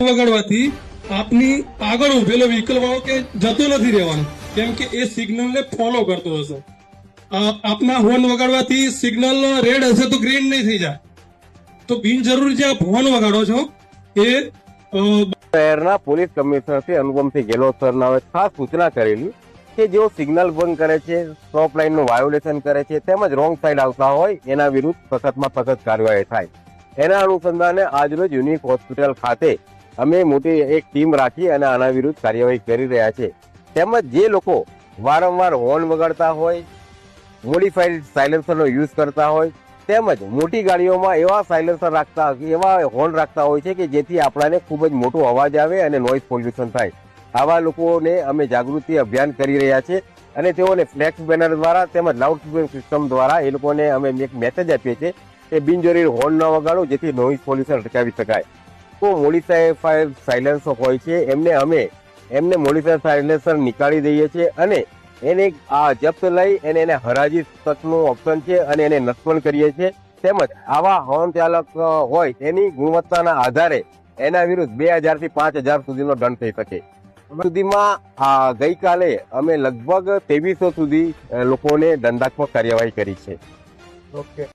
વગાડવાથી આપની આગળ ઉભેલો વ્હીકલ વાળો કે જતો નથી રહેવાનો, કેમ કે એ સિગ્નલ ને ફોલો કરતો હશે. આપના હોર્ન વગાડવાથી સિગ્નલ રેડ હશે તો ગ્રીન નહીં થઈ જાય. તો બિનજરૂરી જે આપ હોર્ન વગાડો છો, એ શહેરના પોલીસ કમિશનર શ્રી અનુપમસિંહ ગેહલોત સરના ખાસ સૂચના કરેલી કે જેઓ સિગ્નલ ભંગ કરે છે સ્ટોપ લાઇનનું વાયોલેશન કરે છે, તેમજ રોંગ સાઈડ આવતા હોય, એના વિરુદ્ધ સખતમાં સખત કાર્યવાહી થાય. એના અનુસંધાને આજરોજ યુનિક હોસ્પિટલ ખાતે અમે મોટી એક ટીમ રાખી અને આના વિરુદ્ધ કાર્યવાહી કરી રહ્યા છે તેમજ જે લોકો વારંવાર હોર્ન વગાડતા હોય, મોડિફાઈડ સાયલેન્સરનો યુઝ કરતા હોય, તેમજ મોટી ગાડીઓમાં એવા સાયલેન્સર રાખતા, એવા હોર્ન રાખતા હોય છે કે જેથી આપણાને ખૂબ જ મોટો અવાજ આવે અને નોઇઝ પોલ્યુશન થાય. આવા લોકોને અમે જાગૃતિ અભિયાન કરી રહ્યા છે અને તેઓને ફ્લેક્સ બેનર દ્વારા તેમજ લાઉડ સ્પીકર સિસ્ટમ દ્વારા એ લોકોને અમે એક મેસેજ આપીએ છીએ કે બિનજરૂરી હોર્ન ન વગાડો જેથી નોઇઝ પોલ્યુશન અટકાવી શકાય. તો મોડિફાઈડ સાયલેન્સર હોય છે, એમને અમે, એમને મોડિફાઈડ સાયલેન્સર નીકાળી દઈએ છીએ અને એને આ જપ્ત લઈ અને એને હરાજી તકનું ઓપ્શન છે અને એને નષ્ટ કરીએ છીએ. તેમજ આવા હોર્ન ચાલક હોય એની ગુણવત્તાના આધારે એના વિરુદ્ધ બે હજારથી પાંચ હજાર સુધીનો દંડ થઈ શકે. સુધીમાં આ ગઈકાલે અમે લગભગ ત્રેવીસો સુધી લોકોને દંડાત્મક કાર્યવાહી કરી છે. ઓકે.